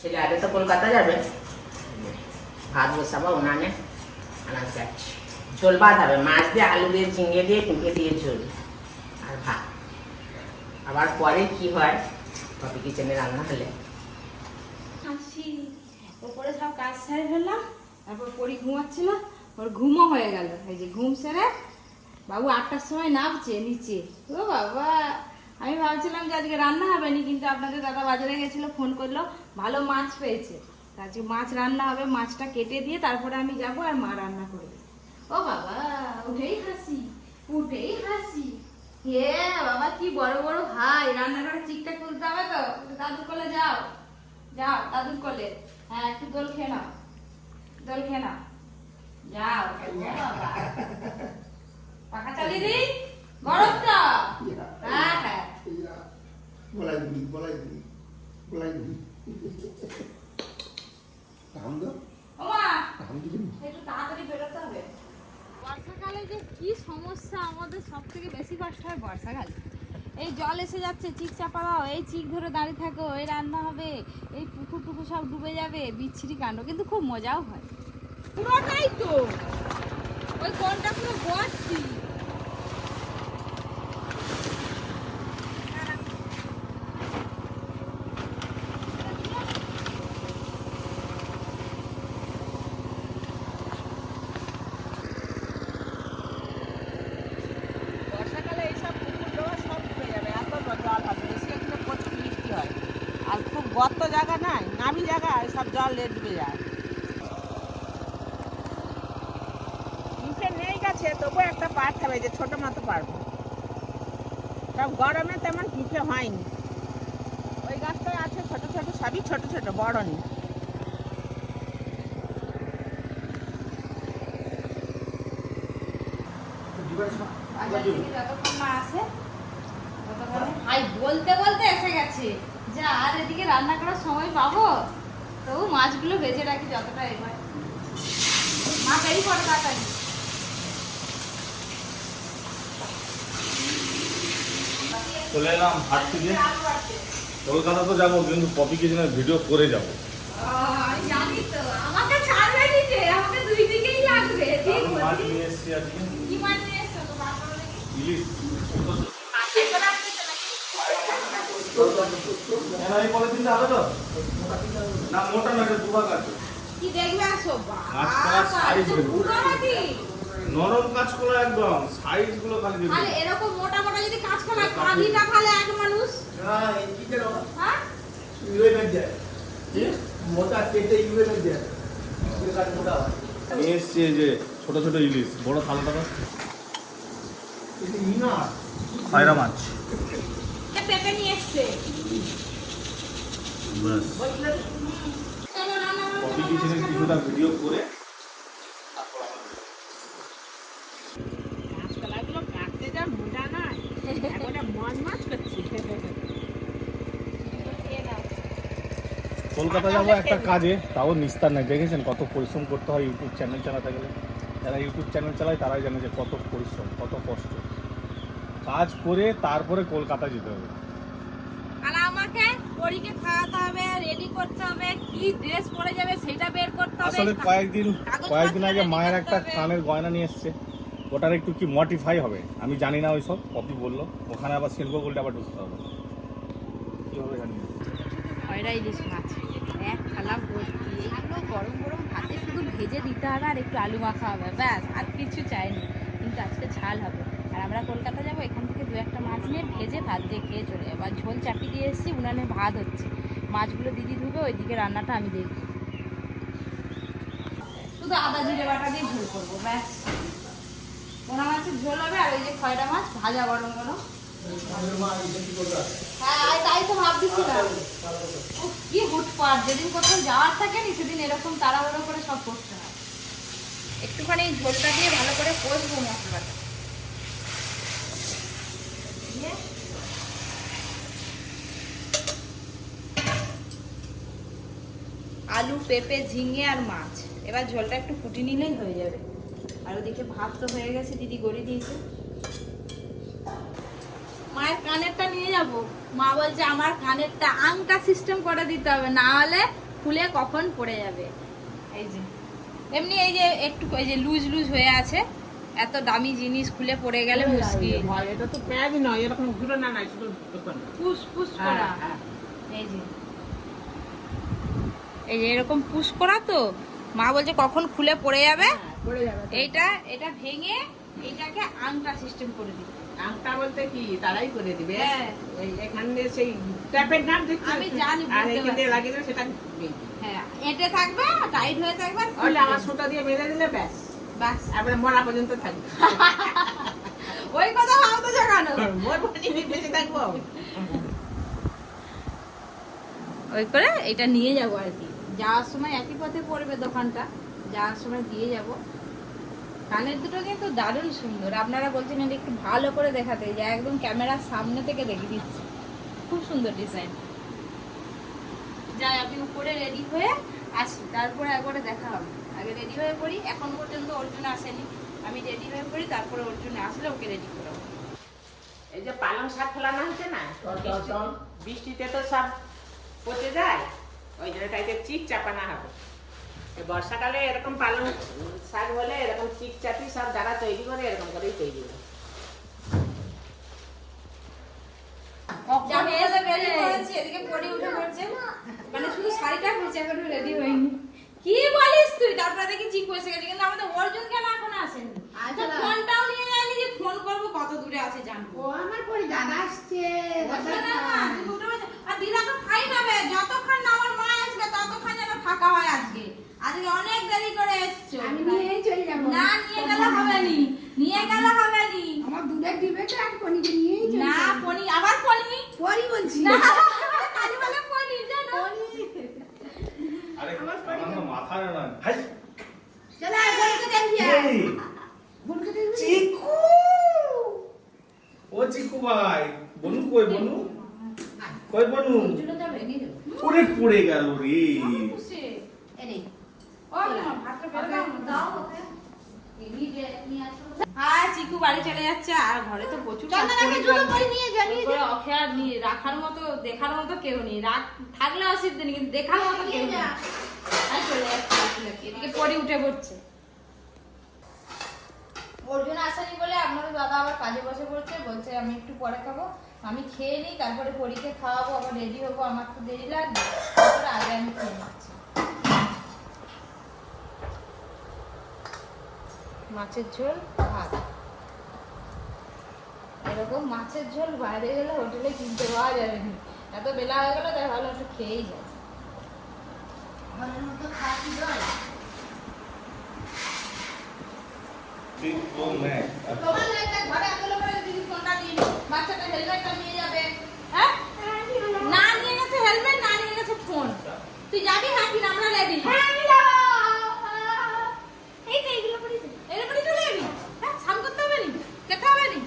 ছেলে আগে তো কলকাতা যাবে। ভাত বসাবো, উনানে আনাজ যাচ্ছি ঝোল ভাত হবে, মাছ দিয়ে আলু দিয়ে, ঝিঙে দিয়ে কুঁকে দিয়ে ঝোল আর ভাত। আবার পরে কি হয় কপি কিচেনে রান্না হলে। হাসি ওপরে সব কাজ সেরে ফেললাম, তারপর পরি ঘুমাচ্ছিল, ওর ঘুমও হয়ে গেল। এই যে ঘুম সেরে বাবু আটটার সময় নামছে, নিচে। ও বাবা! আমি ভাবছিলাম যে আজকে রান্না হবে না কিন্তু আপনাদের দাদা বাজারে গেছিল, ফোন করল, ভালো মাছ পেয়েছে। আজকে মাছ রান্না হবে, মাছটা কেটে দিয়ে তারপরে আমি যাব আর মা রান্না করবে। ও বাবা, উঠেই হাসি উঠেই হাসি। হে বাবা, কি বড় বড় হাই রান্না করে চিকটা তুলতে হবে তো? দাদুর কলে যাও। যাও, দাদুর কলে। হ্যাঁ একটু দোল খেয়ে দোল খেয়ে যাও পাখা চালিয়ে দিই? গরম তো হ্যাঁ গলায় দিবি গলায় দিবি গলায় দিবি হাম দাও ওমা হাম দিবি একটু তাড়াতাড়ি বেরোতে হবে। বর্ষাকালে যে কি সমস্যা আমাদের সব থেকে বেশি কষ্ট হয় বর্ষাকালে। এই জল এসে যাচ্ছে চিক চাপা দাও এই চিক ধরে দাঁড়িয়ে থাকো এই রান্না হবে এই পুকুর টুকুর সব ডুবে যাবে বিচ্ছিরি কাণ্ড কিন্তু খুব মজাও হয়। পুরোটাই তো। ওই কোনটা পুরো ভর্তি বর্ষাকালে এইসব পুকুরগুলো সব ডুবে যাবে এত জল হবে বেশি এখানে প্রচুর বৃষ্টি হয় আর খুব গর্ত জায়গা নাই নামি জায়গা সব জল এ ডুবে যায় মুখে আছে, তবুও একটা পার খাবে যে ছোট মতো পারব। সব গরমে তেমন পিঠে হয়নি। ওই গাছটায় আছে ছোট ছোট, সবই ছোট ছোট, বড় নেই। ভাই, বলতে বলতে এসে গেছে যা আর এদিকে রান্না করার সময় পাবো? তবু মাছগুলো ভেজে রাখি যতটা এবার। মা বেরি পরে তাড়াতাড়ি। চলে এলাম হাট থেকে। কলকাতা তো যাব কিন্তু কপি কিচেনের ভিডিও করে যাব। না মোটা না দুভাগ আছে। কি দেখবে আসো নরম কাজ করা একদম সাইজগুলো খালি দেখুন তাহলে এরকম মোটা মোটা যদি কাজ করা কাঁদিটা খালে এক মানুষ। হ্যাঁ এই কি যেন হ্যাঁ? দেয়। মোটা কেটে ইউএনএর দেয়। ইউএন কাজ মোটা হয়। নিয়ে এসছি এই যে ছোট ছোট ইলিশ বড় থালাটা তো কিন্তু ইনা খয়রা মাছ। এ পেঁপে নিয়ে এসছে। করো, কিছুটা ভিডিও করে গাছপালাগুলো কাটতে যা মজা নয় একবারে মজ মজ করছি কাটো, খেয়ে নাও। কলকাতা যাব একটা কাজে তাও নিস্তার নাই। দেখেছেন কত পরিশ্রম করতে হয় ইউটিউব চ্যানেল চালাতে গেলে? যারা ইউটিউব চ্যানেল চালায় তারাই জানে যে কত পরিশ্রম কত কষ্ট। কাজ করে তারপরে কলকাতা যেতে হবে। আর আমাকে পরীকে খাওয়াতে হবে রেডি করতে হবে কি ড্রেস পরে যাবে সেটা বের করতে হবে আসলে কয়েকদিন কয়েকদিন আগে মায়ের একটা। কানের গয়না নিয়ে এসছে। ওটার একটু কি মডিফাই হবে? আমি জানি না ওইসব কপি বলল। ওখানে আবার শিল্প গোল্ডে আবার ঢুকতে হবে। কি হবে জানি না। খয়রা ইলিশ মাছ এক থালা ভর্তি এগুলো গরম গরম ভাতে শুধু ভেজে দিতে হবে আর একটু আলু মাখা হবে, ব্যাস, আর কিছু চাইনি। কিন্তু আজকে ঝাল হবে। আর আমরা কলকাতা যাব, এখান থেকে দু একটা মাছ নিয়ে ভেজে ভাত দিয়ে খেয়ে চলে যাব। আর ঝোল চাপি দিয়ে এসেছি, উনানে ভাত হচ্ছে। মাছগুলো দিদি ধুবে, ওইদিকে রান্নাটা আমি দেখব। শুধু আদা, জিরে বাটা দিয়ে ঝোল করব, ব্যাস। পোনা মাছের ঝোল হবে, আর ওই যে খয়রা মাছ, ভাজা গরম গরম। হ্যাঁ তাই তো কি হুটপাট, যেদিন কোথাও যাওয়ার থাকে নি, সেদিন এরকম তাড়াহুড়ো করে সব করতে একটুখানি ঝোলটা দিয়ে ভালো করে কষবো মশলাটা। আলু, পেঁপে, ঝিঙে আর মাছ। এবার ঝোলটা একটু ফুটি নিলেই হয়ে যাবে। আর ওদিকে ভাত তো হয়ে গেছে, দিদি গড়ি দিয়েছে। মায়ের কানেরটা নিয়ে যাব। মা বলছে, আমার কানেরটা আংটা সিস্টেম করে দিতে হবে? না হলে খুলে কখন পড়ে যাবে? এই যে। এমনি এই যে একটু এই যে লুজ লুজ হয়ে আছে এত দামি জিনিস খুলে পড়ে গেলে মুশকিল। এটা তো প্যাজ নয় এরকম ঘুরে না নাই শুধু পুশ পুশ হ্যাঁ, করা। হ্যাঁ। এই যে। এই যে এরকম পুশ করা তো মা বলছে কখন খুলে পড়ে যাবে? পড়ে যাবে এইটা এটা ভেঙে এটাকে আংটা সিস্টেম করে দিবে। আংটা বলতে কি তারাই করে দিবে? হ্যাঁ। এখানে সেই ট্যাপের নাম দেখছি? আমি জানি, আর এখানে। লাগিয়ে সেটা হ্যাঁ থাকবে টাইট হয়ে থাকবে আর আমার সুতা দিয়ে বেঁধে দিলে ব্যাস। বাস তারপরে মরা পর্যন্ত থাকবে। ওই কথা ভাবতো জাগানো মোর পর্যন্ত বেঁচে থাকব ওই করে এটা নিয়ে যাব আর কি। যাওয়ার সময় একই পথে পড়বে দোকানটা যাওয়ার সময় দিয়ে যাব। কানের দুটো কিন্তু দারুণ সুন্দর। আপনারা বলছেন এটা একটু ভালো করে দেখাতে। যে একদম ক্যামেরার সামনে থেকে দেখে দিচ্ছি। খুব সুন্দর ডিজাইন। যাই আপনি উপরে রেডি হয়ে আসি। তারপরে একবারে দেখা হবে। আগে রেডি হয়ে পড়ি এখন পর্যন্ত অর্জুন আসেনি। আমি রেডি হয়ে পড়ি তারপরে অর্জুন আসলে ওকে রেডি করব। এই যে পালং শাক ফেলানো হয়েছে না। বৃষ্টিতে তো সব পচে যায়। ওই জন্য তাইতে চিক চাপানো হবে। বর্ষাকালে এরকম পালং শাক হলে এরকম চিক চাপি সব যারা তৈরি করে এরকম করেই তৈরি করে এদিকে পরি উঠে শাড়িটা পরছে, এখনও ready হয়নি। কি বলিস তুই? তারপরে দেখি চিক বসে গেছে কিন্তু আমাদের অর্জুন কেন এখন আসেনি? তো ফোনটাও নিয়ে যায়নি যে ফোন করব কত দূরে আছে জানব? ও আমার পরি দাদা আসছে আর দিদা তো খাই নেবে যতক্ষণ না আমার মা আসবে ততক্ষণ যেন ফাঁকা হয় আজকে। আজকে অনেক দেরি করে এসছো। আমি নিয়ে চলে যাব। না নিয়ে গেলে হবে নি। নিয়ে গেলে হবে নি। আমার দুধের দিবে তো এক পনিকে নিয়েই চলে না। পনি আবার পনি পরি বলছি। না কালী বলে পনি জানো আরে আমার হাই। চলো চিকু। ও চিকু ভাই। বনু কই বনু? কই বনু? গেল রে। বেড়ে চিকু চলে যাচ্ছে। আর ঘরে তো প্রচুর রাখার মতো দেখার মতো কেউ নেই। রাখ থাকলে অসুবিধা নেই কিন্তু দেখার মতো কেউ নেই। কাজে বসে পড়ছে, বলছে আমি একটু পরে খাব। আমি খেয়ে নিই, তারপরে পরীকে খাওয়াবো, আবার রেডি হব। আমার তো দেরি লাগবে। তারপরে আগে আমি খেয়ে নিচ্ছি। মাছের ঝোল, ভাত। এরকম মাছের ঝোল বাইরে গেলে হোটেলে কিনতে পাওয়া যাবে না। এত বেলা হয়ে গেলে, তাই ভালো একটু খেয়েই যায় ঘরের মতো খাচ্ছি জল চিকু মে তোমার একটা ঘরে এত লোকের দিদি ফোনটা দিয়ে দিই। বাচ্চাটা হেলমেটটা নিয়ে যাবে হ্যাঁ না নিয়ে গেছে হেলমেট না নিয়ে গেছে ফোন তুই যাবি হ্যাঁ কিনা আমরা রেডি এই তো এইগুলো পড়েছে এগুলো পড়ে চলে যাবি হ্যাঁ স্নান করতে হবে নি খেতে হবে নি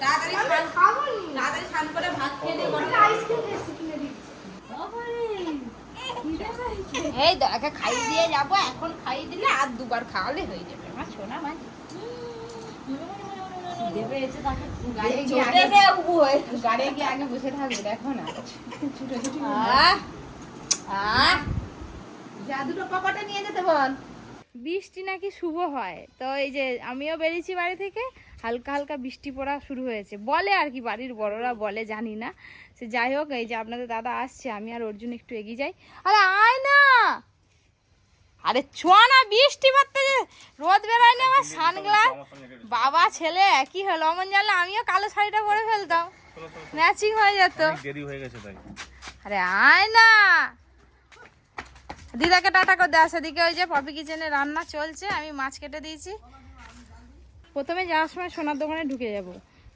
তাড়াতাড়ি স্নান খাব তাড়াতাড়ি স্নান করে ভাত খেয়ে দিয়ে গরম আইসক্রিম কিনে দিচ্ছি এই দেখে খাইয়ে দিয়ে যাব এখন খাইয়ে দিলে আর দুবার খাওয়ালে হয়ে যাবে। আমার সোনা মাছ দেবে এসে তাকে গাড়ি গিয়ে আগে গাড়ি গিয়ে আগে বসে থাকবে দেখো না। আহ আহ। যা দুটো পকেটে নিয়ে যেতে বল। বৃষ্টি নাকি শুভ হয়? তো এই যে আমিও বেরিয়েছি বাড়ি থেকে হালকা হালকা বৃষ্টি পড়া শুরু হয়েছে। বলে আর কি বাড়ির বড়রা বলে জানি না। সে যাই হোক এই যে আপনাদের দাদা আসছে আমি আর অর্জুন একটু এগিয়ে যাই। আরে আয় না আরে ছোঁয়া না বৃষ্টি পড়তে যে রোদ বেরোয় না আমার সানগ্লাস বাবা ছেলে একই হলো। অমন জানলে আমিও কালো শাড়িটা পরে ফেলতাম। ম্যাচিং হয়ে যেত। দেরি হয়ে গেছে তাই। আরে আয় না। দিদাকে টাটা করে দেওয়া সেদিকে ওই যে পপি কিচেনে রান্না চলছে। আমি মাছ কেটে দিয়েছি। প্রথমে যাওয়ার সময় সোনার দোকানে ঢুকে যাব।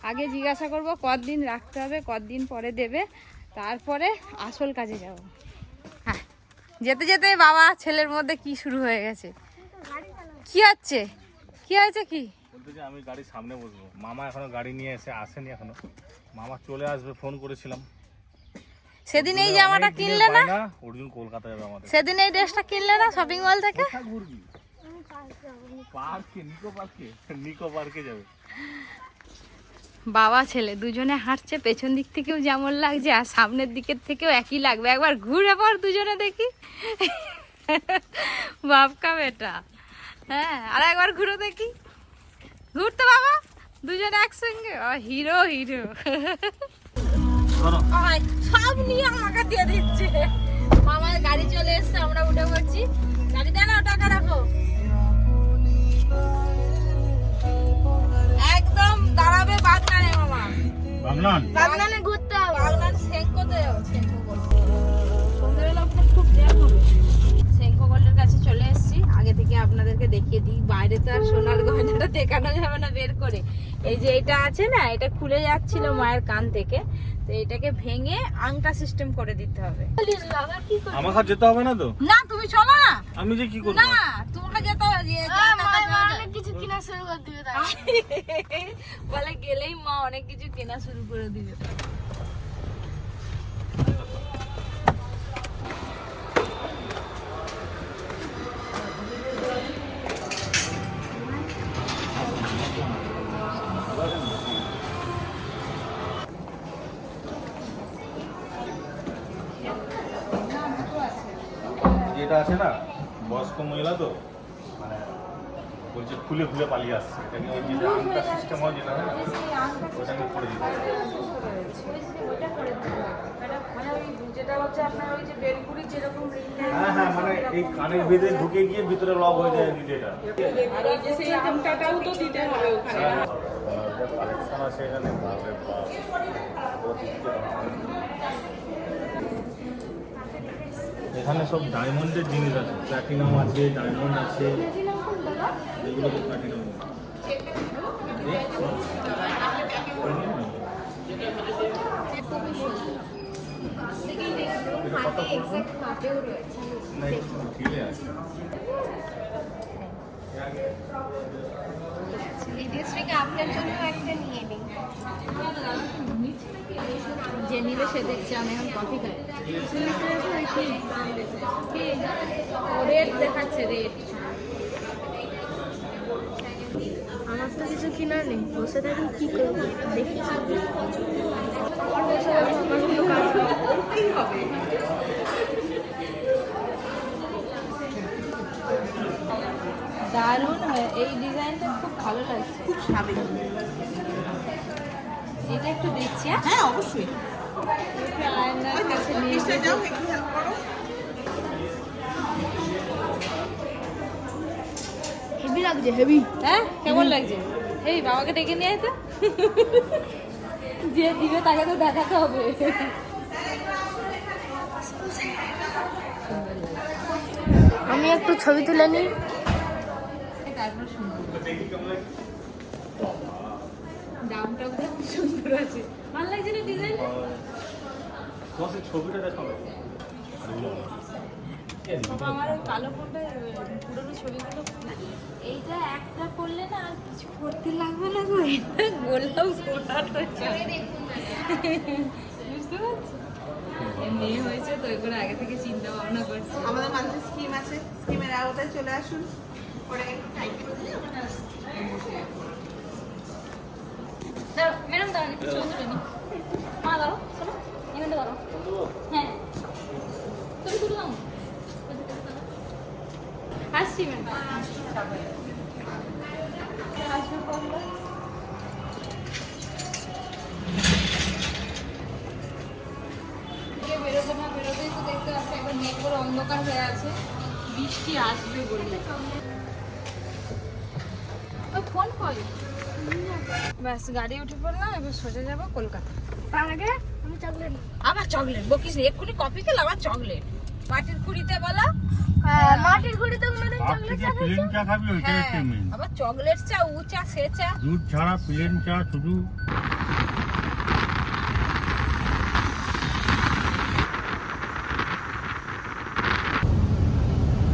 আগে জিজ্ঞাসা করব কতদিন রাখতে হবে কতদিন পরে দেবে। তারপরে আসল কাজে যাব। যেতে যেতে বাবা ছেলের মধ্যে কি শুরু হয়ে গেছে? কি হচ্ছে? কি হয়েছে কি? আমি গাড়ির সামনে বসবো। মামা এখনও গাড়ি নিয়ে এসে আসেনি এখনও। মামা চলে আসবে ফোন করেছিলাম। সেদিন এই জামাটা কিনলে না? অর্জুন কলকাতা যাবে আমাদের। সেদিন এই ড্রেসটা কিনলে না শপিং মল থেকে? পার্কে নিকো পার্কে? নিকো পার্কে যাবে। বাবা ছেলে দুজনে হাঁটছে পেছন দিক থেকেও যেমন লাগছে আর সামনের দিকের থেকেও একই লাগবে। একবার ঘুরে পর দুজনে দেখি। বাপকা বেটা। হ্যাঁ আর একবার ঘুরে দেখি। ঘুরতো বাবা দুজনে একসঙ্গে। ও হিরো হিরো। সব নিয়ে আমাকে দিয়ে দিচ্ছে। আমার গাড়ি চলে এসছে আমরা উঠে পড়ছি। গাড়ি দেয় না টাকা রাখো। একদম দাঁড়াবে মামা বাগনান বাগনানে ঘুরতে হবে বাগনান সেঙ্কোতে যাব সেঙ্কো সন্ধ্যাবেলা ওখানে খুব জ্যাম হবে। সেঙ্কো গোল্ডের কাছে চলে এসেছি। আগে থেকে আপনাদেরকে দেখিয়ে দিই বাইরে তো আর সোনার গয়নাটা দেখানো যাবে না বের করে। এই যে এটা আছে না এটা খুলে যাচ্ছিল মায়ের কান থেকে। তো এটাকে ভেঙে আংটা সিস্টেম করে দিতে হবে। আমাকে যেতে হবে না তো? না তুমি চলো না। আমি যে কি করব? না তোমাকে যেতে হবে যে- যা টাকা দেওয়া যায়। কিছু কিনা শুরু করে দিবে বলে গেলেই মা অনেক কিছু কেনা শুরু করে দিবে। যেটা আছে না বয়স্ক মহিলা তো? খুলে খুলে পালিয়ে আসছে। যে আংটা সিস্টেম হয় যেটা হয় করে দিতে যে হ্যাঁ হ্যাঁ মানে এই কানের ঢুকে গিয়ে ভিতরে হয়ে যায় যে এখানে সব ডায়মন্ডের জিনিস আছে প্ল্যাটিনাম আছে ডায়মন্ড আছে। এগুলো তো আপনার জন্য নিয়ে নিই যে সে দেখছে আমি এখন কফি দেখাচ্ছে রেট আমার তো কিছু কিনা নেই। বসে থাকি কি করব? দেখি। দারুণ হয়। এই ডিজাইনটা খুব ভালো লাগছে। খুব স্বাভাবিক। এটা একটু দেখছি হ্যাঁ? অবশ্যই। আয়নার কাছে নিয়ে চেষ্টা যাও একটু হেল্প করো হেভি লাগছে হেভি। হ্যাঁ? কেমন লাগছে? এই বাবাকে ডেকে নিয়ে আয় তো। যে দিবে তাকে তো দেখাতে হবে। আমি একটু ছবি তুলে নিই। সুন্দর। দামটা সুন্দর আছে। ভালো লাগছে না ডিজাইন ছবিটা দেখাবে বাবা আমার ওই কালো ফোনটা পুরোনো ছবিগুলো এইটা একটা করলে না আর কিছু করতে লাগবে না গো। গোলাম ফোটাট হচ্ছে বুঝতে পারছি? মেয়ে হয়েছে তো এগুলো আগে থেকে চিন্তা ভাবনা করছি। আমাদের মাঝে স্কিম আছে। স্কিমের আওতায় চলে আসুন। একটু টাইট করে দিলে ওখানে ম্যাডাম দাঁড়ান একটু ছবি তুলে নি মা দাঁড়াও শোনো হ্যাঁ। ছবি তুললাম। না বেরোবেই তো দেখতে পাচ্ছি একবার মেঘ করে অন্ধকার হয়ে আছে। বৃষ্টি আসবে ওই ফোন ব্যাস গাড়ি উঠে পড়লাম এবার সোজা যাব কলকাতা। তার আগে? আমি চকলেট আবার চকলেট বকিস এক্ষুনি কপি খেলে আবার চকলেট মাটির খুঁড়িতে বলা। মাটির ঘুড়িতে কোনোদিন আর চকলেট থেকে প্লেন চা খাবি ওইটাই হ্যাঁ। হচ্ছে মেন আবার চকলেট চা উ চা সে চা। দুধ ছাড়া প্লেন চা শুধু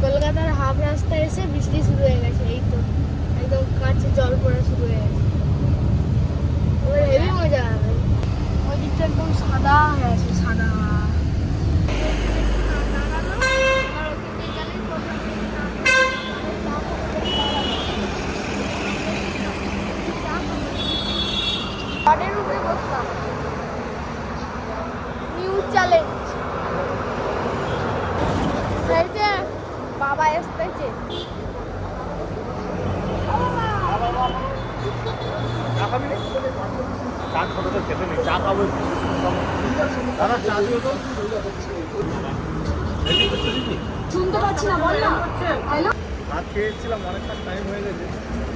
কলকাতার হাফ রাস্তা এসে বৃষ্টি শুরু হয়ে গেছে এই তো। একদম কাছে জল পড়া শুরু হয়ে গেছে। এবার হেভি মজা হবে। ওই দিকটা একদম সাদা হয়ে আছে সাদা ঘরের এসতেছে চা খাবি রে? চা ছোট তো খেতে নেই চা খাব একটু। দাদা চা দিও তো রেডি করছ দিদি? শুনতে পাচ্ছি না বল না হ্যালো ভাত খেয়ে এসেছিলাম অনেকটা টাইম হয়ে গেছে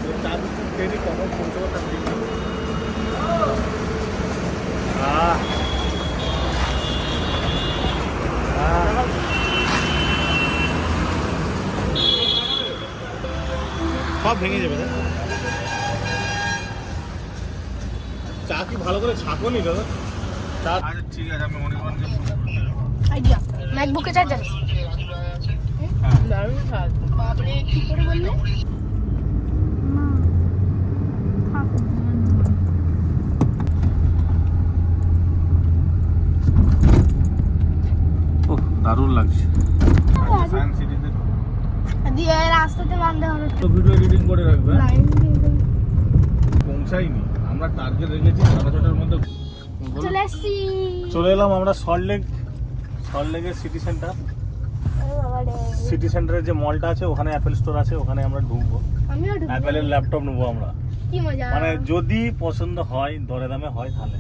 তো চা বিস্কুট খেয়ে নিই কখন শুনতে পারতাম ঠিক না আহ। আহ। সব ভেঙে যাবে তাই? চা কি ভালো করে ছাকো নি দাদা? চা আচ্ছা ঠিক আছে আমি অনির্বাণকে আইডিয়া। ম্যাকবুকে চার্জার দারুণ স্বাদ বাপরে কি করে বললে? দারুণ লাগছে। দিয়ে রাস্তাতে বাঁধতে হবে। তো ভিডিও এডিটিং করে রাখবে হ্যাঁ? লাইন দিয়ে। পৌঁছাইনি আমরা টার্গেট রেখেছি সাড়ে ছটার মধ্যে। চলে এসছি চলে এলাম আমরা সল্টলেক সল্টলেকের সিটি সেন্টার সিটি সেন্টারের যে মলটা আছে ওখানে অ্যাপেল স্টোর আছে ওখানে আমরা ঢুকবো। অ্যাপেলের ল্যাপটপ নেব আমরা। মানে যদি পছন্দ হয় দরে দামে হয় তাহলে।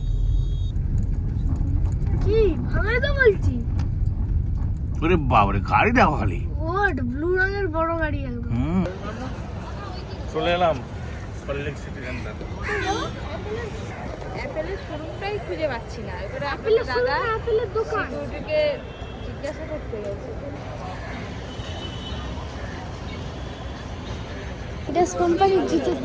কি? ভাঙাই তো বলছি। ওরে বাবারে গাড়ি দেখো খালি। ওট ব্লু রঙের বড় গাড়ি একদম চলে এলাম। সল্টলেক সিটি সেন্টার অ্যাপেলের শোরুমটাই খুঁজে পাচ্ছি না। এবারে আপেলের আপেলের দাদা আপেলের দোকান। সিকিউরিটিকে জিজ্ঞাসা করতে গেছে। এটা কোম্পানির জুতোর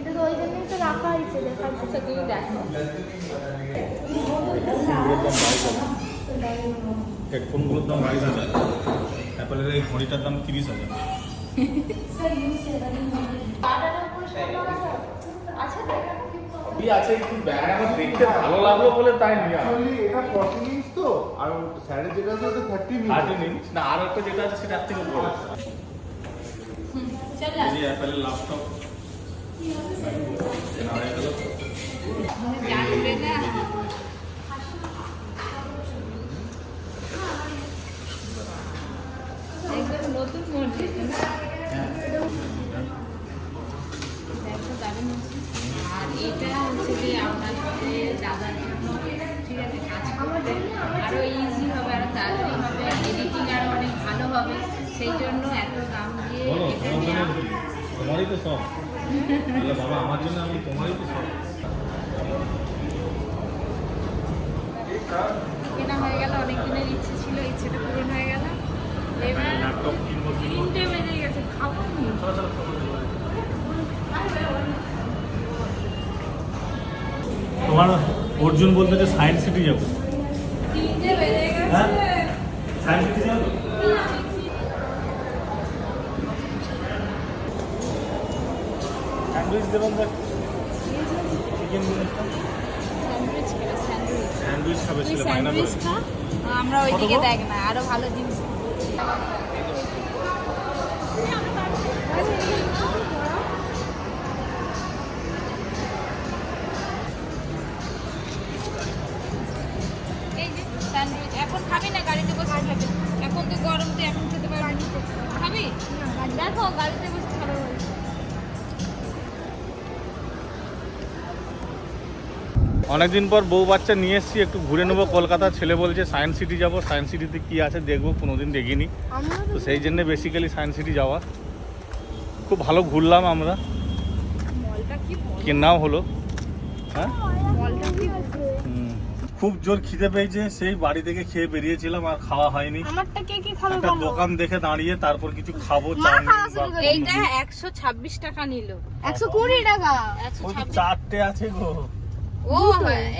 এটা তো ওই জন্যই তো রাখা হয়েছে দেখার আচ্ছা তুমি দেখো। হেডফোনগুলোর দাম বাইশ হাজার। অ্যাপেলের এই ঘড়িটার দাম তিরিশ হাজার। আছে একটু ব্যাগ আমার দেখতে ভালো লাগল বলে তাই নিয়ে এটা 40 inch তো আর স্যারের যেটা আছে ওটা 30 inch থার্টিন ইঞ্চ না আর একটা যেটা আছে সেটা থেকে বড় এই অ্যাপেলের ল্যাপটপ আর এটা হচ্ছে যে দাদার জন্য ঠিক আছে কাজ করতে আরও ইজি হবে। আরও তাড়াতাড়ি হবে এডিটিং আরও অনেক ভালো হবে সেই জন্য এত দাম দিয়ে এটা নেওয়া বাবা আমার জন্য আমি তোমারই তো কেনা হয়ে গেল অনেক দিনের ইচ্ছে ছিল ইচ্ছেটা পূরণ হয়ে গেল। এবার তিনটে বেজে গেছে খাব। তোমার অর্জুন বলতে যে সায়েন্স সিটি যাব। তিনটে বেজে গেছে। হ্যাঁ? সায়েন্স সিটি যাব? স্যান্ডউইচ দেবেন চিকেন স্যান্ডউইচ খাবে স্যান্ডউইচ। স্যান্ডউইচ খাবে তুই ছেলে আমরা ওইদিকে দেখ না আরও ভালো জিনিস। এই যে স্যান্ডউইচ। এখন খাবি না গাড়িতে বসে খাবি এখন তো গরম এখন খেতে পারবি না। খাবি? দেখো গাড়িতে বসে খাবে। অনেকদিন পর বউ বাচ্চা নিয়ে এসেছি একটু ঘুরে নেব কলকাতা। ছেলে বলছে সায়েন্স সিটি যাব সায়েন্স সিটিতে কি আছে দেখব কোনোদিন দেখিনি। তো সেই জন্য বেসিক্যালি সায়েন্স সিটি যাওয়া। খুব ভালো ঘুরলাম আমরা। মলটা কি কেনাও হলো? হ্যাঁ? মলটা কি হুম। খুব জোর খিদে পেয়েছে সেই বাড়ি থেকে খেয়ে বেরিয়েছিলাম আর খাওয়া হয়নি। আমারটা কে কে খাবে একটা দোকান দেখে দাঁড়িয়ে তারপর কিছু খাব এইটা একশো ছাব্বিশ টাকা নিল। একশো কুড়ি টাকা? ওই চারটে আছে গো। ও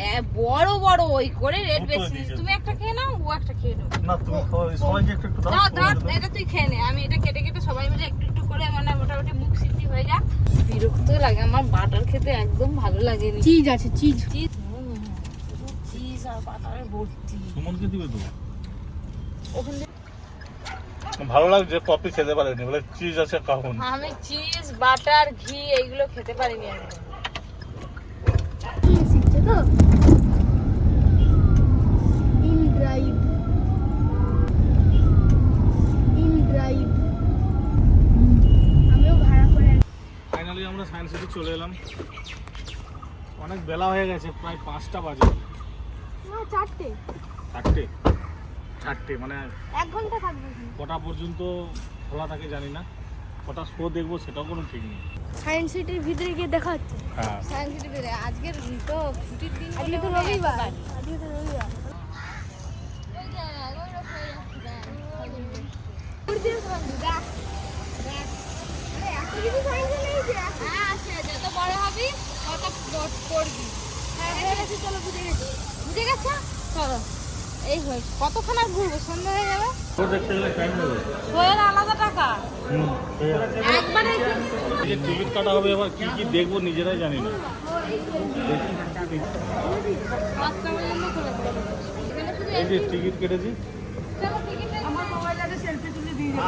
এ, বড় বড় ওই করে রেট দুটো বেশি। তুমি একটা খেয়ে নাও ও একটা খেয়ে নাও না তুমি সবাইকে একটু একটু দাও দাও দাও এটা তুই খেয়ে নে। আমি এটা কেটে কেটে সবাই মিলে একটু একটু করে মানে মোটামুটি মুখ সিদ্ধি হয়ে যাক। বিরক্ত লাগে আমার বাটার খেতে একদম ভালো লাগেনি। চিজ আছে চিজ। চিজ চিজ আর বাটারে ভর্তি। সুমনকে দিবে তো? ওখান ভালো লাগছে কপি খেতে পারেনি বলে চিজ আছে কাহুন আমি চিজ বাটার ঘি এইগুলো খেতে পারিনি আমি। তো ইন ড্রাইভ ইন ড্রাইভ আমিও ভাড়া করে ফাইনালি আমরা সায়েন্স সিটি চলে এলাম। অনেক বেলা হয়ে গেছে প্রায় পাঁচটা বাজে। না চারটে। চারটে? চারটে মানে এক ঘণ্টা থাকবে। কটা পর্যন্ত খোলা থাকে জানি না। কটা শো দেখব সেটাও কোনো ঠিক নেই। সায়েন্স সিটির ভিতরে গিয়ে দেখা হচ্ছে? হ্যাঁ। সায়েন্স সিটি বেরে আজকের তো ছুটির দিন আজকে তো রবিবার। আজকে তো রবিবার। হ্যাঁ আছে যত বড় হবি তত পড়বি বুঝে গেছো। চলো। এই হয়ে কতক্ষণ আর ঘুরবো? সন্ধ্যা হয়ে যাবে আলাদা টাকা? একবারে এই যে টিকিট কাটা হবে এবার কি কি দেখব নিজেরাই জানি না। এই যে টিকিট কেটেছি।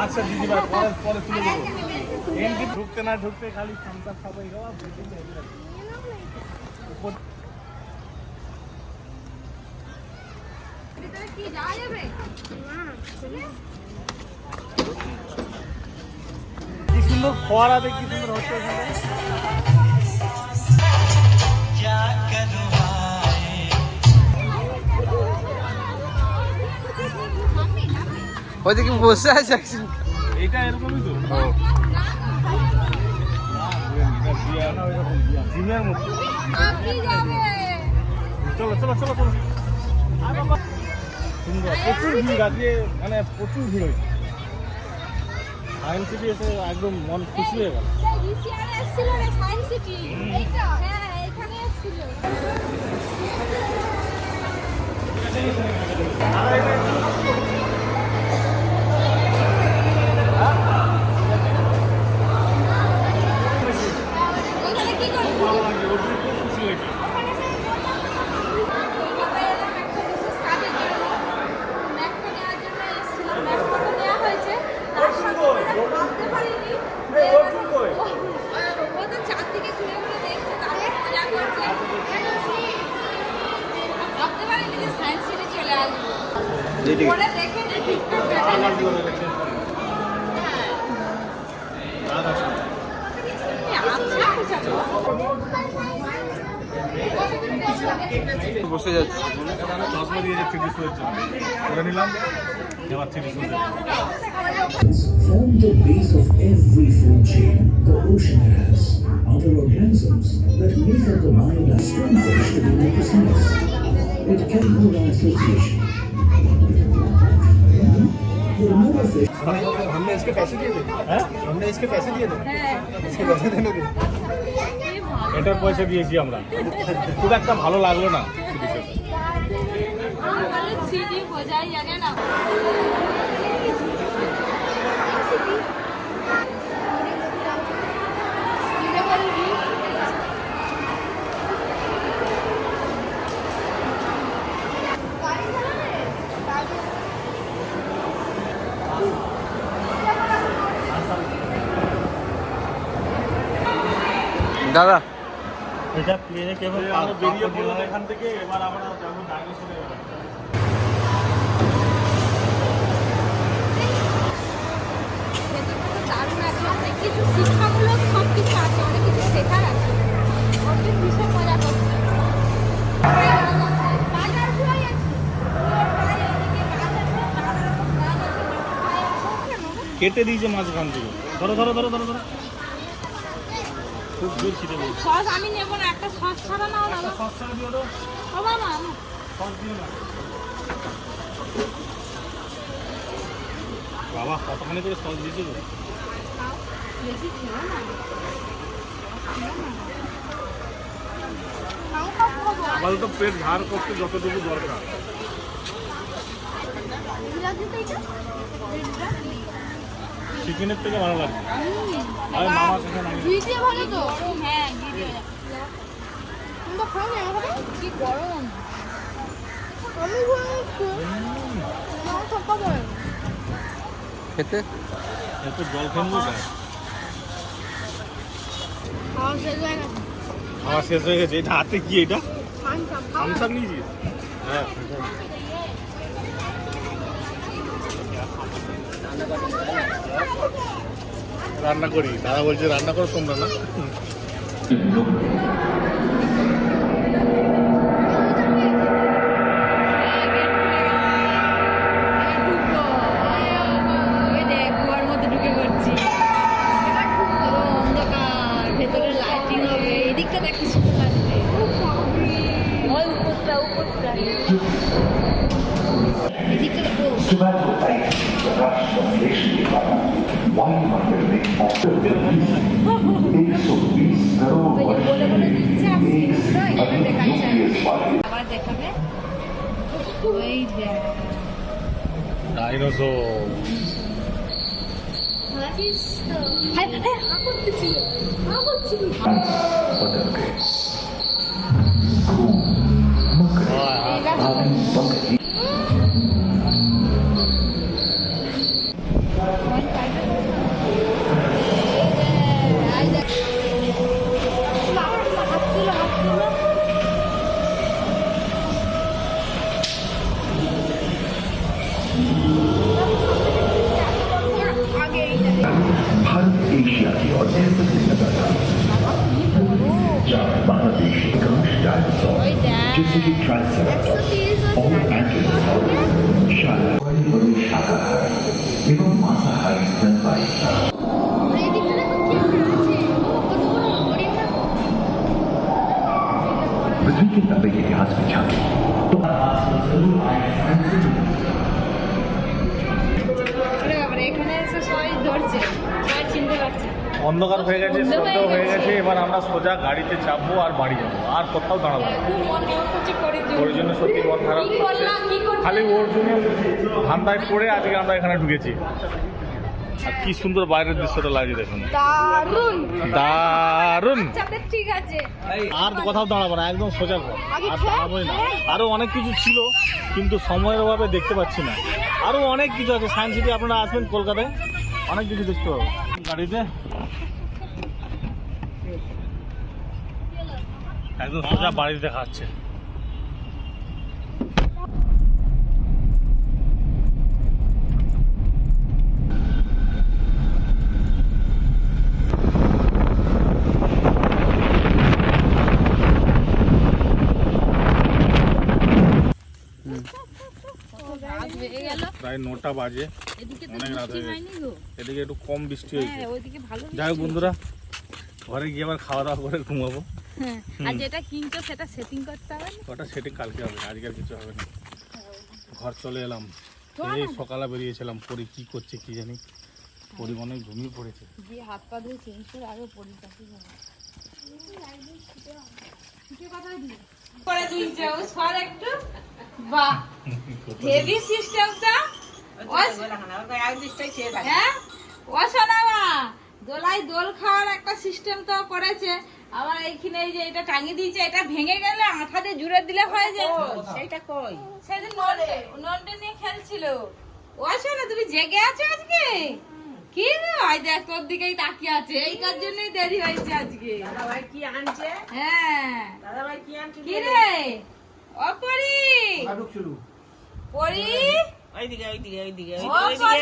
আচ্ছা দিদি ভাই পরে পরে তুলে দেবো। ঢুকতে না ঢুকতে খালি সামটা সবাই গাওয়া ভিতরে কি সুন্দর ফোয়ারা দেখ কি সুন্দর হচ্ছে ওখানে ওইদিকে বসে আছে একজন। এইটা এরকমই তো? জিমের মতো। চলো চলো চলো চলো। সুন্দর, প্রচুর ভিড় আজকে মানে প্রচুর ভিড় হয়েছে। সায়েন্স সিটি এসে একদম মন খুশি হয়ে গেল। ভিসিআর এসেছিল রে সায়েন্স সিটি এইটা হ্যাঁ এখানে এসেছিল ওখানে কি করবি ভালো লাগছে ওর জন্য খুব খুশি হয়েছে কলকাতায় এলাম একটা বিশেষ কাজের জন্য ম্যাকটা নেওয়ার জন্য এসেছিলাম ম্যাকটা তো নেওয়া হয়েছে তার সঙ্গে মানে ভাবতে পারিনি যে এবার- ও ও তো চারদিকে ঘুরে ঘুরে দেখছে তারপর মজা করছে ভাবতে পারিনি যে সায়েন্স সিটি চলে আসব পরে দেখে যে ঠিকঠাক দেখা আবার জোরে লেগেছে। রাত আছে। বসে যাচ্ছে চশমা দিয়ে যাচ্ছে থ্রি জন্য করে নিলাম এবার three form the base of every food chain the ocean has. Other organisms that make up the mind are strong fish to be precise. It can hold an association. The removal fish हमने इसके पैसे दिए थे হ্যাঁ हमने इसके पैसे दिए थे হ্যাঁ इसके पैसे देने थे এটার পয়সা দিয়েছি আমরা খুব একটা ভালো লাগলো না সিরিজে সিটি বোঝাই জানে না দাদা। এটা প্লেনে কেবল বেরিয়ে পড়লাম এখান থেকে এবার আমরা যাব ডাইনোসরে ভেতরটা তো দারুণ আছে অনেক কিছু শিক্ষামূলক সব কিছু আছে অনেক কিছু শেখার আছে অনেক ভীষণ মজা করছে বাজার ঘুরাই আছে কেটে দিয়েছে মাঝখান থেকে। ধরো ধরো ধরো ধরো ধরো খুব জোর খিদে পেয়েছে সস আমি নেব না একটা সস ছাড়া নাও না সস ছাড়া দিও তো। ও বাবা সস দিও না। বাবা কতখানি করে সস দিয়েছে গো? বেশি ছিল না। আপাতত পেট ধার করতে যতটুকু দরকার। চিকেনের থেকে ভালো লাগে। আমি মামা সেখানে ঘি দিয়ে ভালো তো? হ্যাঁ ঘি দিয়ে তোমরা খাও না এভাবে কি গরম। আমি খাচ্ছি আমার থাকা পড়ে না। খেতে? এত জল খাওয়া শেষ হয়ে গেছে। খাওয়া শেষ হয়ে গেছে। এটা হাতে কি এটা? আমসার নিয়েছিস হ্যাঁ। রান্না করি। দাদা বলছে রান্না করো তোমরা না? Dinosaur. What is the... I, I, I want to see it. I want to see it. What a place. খালি ওর জন্য ধান্দায় পড়ে আজকে আমরা এখানে ঢুকেছি। আর কি সুন্দর বাইরের দৃশ্যটা লাগছে দেখুন। দারুণ দারুণ। বাচ্চাদের ঠিক আছে। আর কোথাও দাঁড়াবো না একদম সোজা ঘর। আর দাঁড়াবোই না। আরও অনেক কিছু ছিল কিন্তু সময়ের অভাবে দেখতে পাচ্ছি না। আরও অনেক কিছু আছে সায়েন্স সিটি আপনারা আসবেন কলকাতায়। অনেক কিছু দেখতে পাবেন গাড়িতে? একদম সোজা বাড়িতে খাচ্ছে রাত হয়ে গেল প্রায় নটা বাজে। অনেক রাত হয়ে হয়নি গো। এদিকে একটু কম বৃষ্টি হয়েছে। হ্যাঁ ওইদিকে ভালো বৃষ্টি যাই হোক বন্ধুরা ঘরে গিয়ে আবার খাওয়া দাওয়া করে ঘুমাবো। হ্যাঁ, আর যেটা কিনছো সেটা সেটিং করতে হবে না? ওটা সেটি কালকে হবে আজকে আর কিছু হবে না। ঘর চলে এলাম। এই সকালে বেরিয়েছিলাম পরি কি করছে কি জানি। পরি হয় ঘুমিয়ে পড়েছে। দিয়ে হাত পা ধুয়ে চেঞ্জ করে আগে পরিপাটি যাবে করে তুলছে ও সর একটু। বাহ হেভি সিস্টেমটা হ্যাঁ? ও শোনা দোলাই দোল খাওয়ার একটা সিস্টেম তো করেছে। আবার এইখানে এই যে এটা টাঙিয়ে দিয়েছে এটা ভেঙে গেলে আঠা দিয়ে জুড়ে দিলে হয় যে সেইটা কই? সেদিন নন্টে নন্টে নিয়ে খেলছিল। ও শোনা তুমি জেগে আছো আজকে? কি ভাই দেখ তোর দিকেই তাকিয়ে আছে। এইটার জন্যই দেরি হয়েছে আজকে? দাদা ভাই কি আনছে? হ্যাঁ। দাদা ভাই কি আনছে? কি রে? ও পরি। লাডুক শুরু। পরি? ওইদিকে ওইদিকে ওইদিকে ওইদিকে।